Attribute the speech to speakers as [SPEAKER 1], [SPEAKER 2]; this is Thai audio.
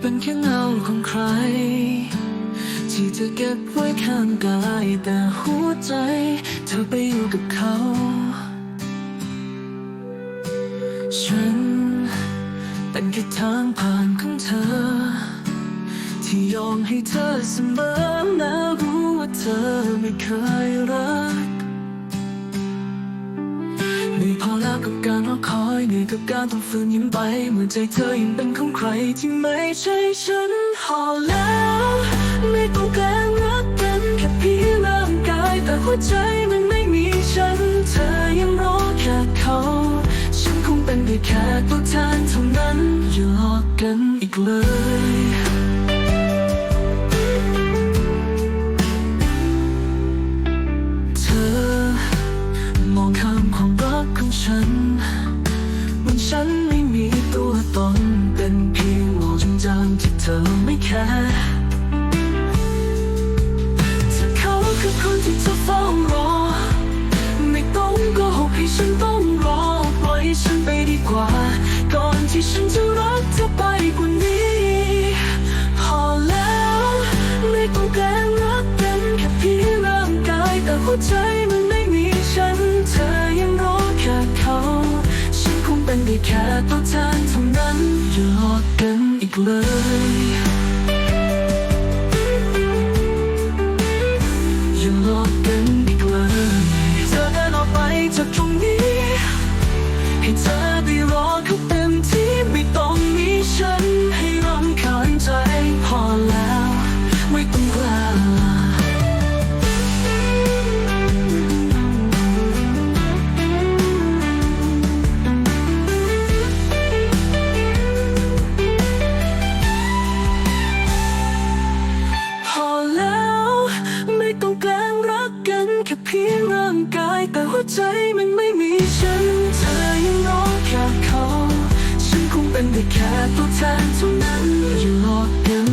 [SPEAKER 1] เป็นแค่เงาของใคร ที่เธอเก็บไว้ข้างกายแต่หัวใจ เธอไปอยู่กับเขา ฉันเป็นแค่ทางผ่านของเธอ ที่ยอมให้เธอเสมอแม้รู้ว่าเธอไม่เคยรัก กับการต้องฝืนยิ้มไปเมื่อใจเธอยังเป็นของใครที่ไม่ใช่ฉันพอแล้ว ไม่ต้องแกล้งรักกันแค่เพียงร่างกายแต่หัวใจมันไม่มีฉัน เธอยังรอแค่เขา ฉันคงเป็นได้แค่ตัวแทนเท่านั้นอย่าหลอกกันอีกเลยเธอมองข้ามความรักของฉัน ฉันไม่มีตัวตนเป็นเพียงหมอกจางๆที่เธอไม่แคร์เขาคือคนที่เธอเฝ้ารอ ไม่ต้องโกหกให้ฉันต้องรอปล่อยให้ฉันไปดีกว่า ก่อนที่ฉันจะรักเธอไปกว่านี้ พอแล้ว ไม่ต้องแกล้งรักกันแค่เพียงร่างกายแต่หัวใจ แค่ตัวแทนเท่านั้นอย่าหลอกกันอีกเลย ใจมันไม่มีฉัน เธอยังรอแค่เขา ฉันคงเป็นได้แค่ตัวแทนเท่านั้นอย่าหลอกกัน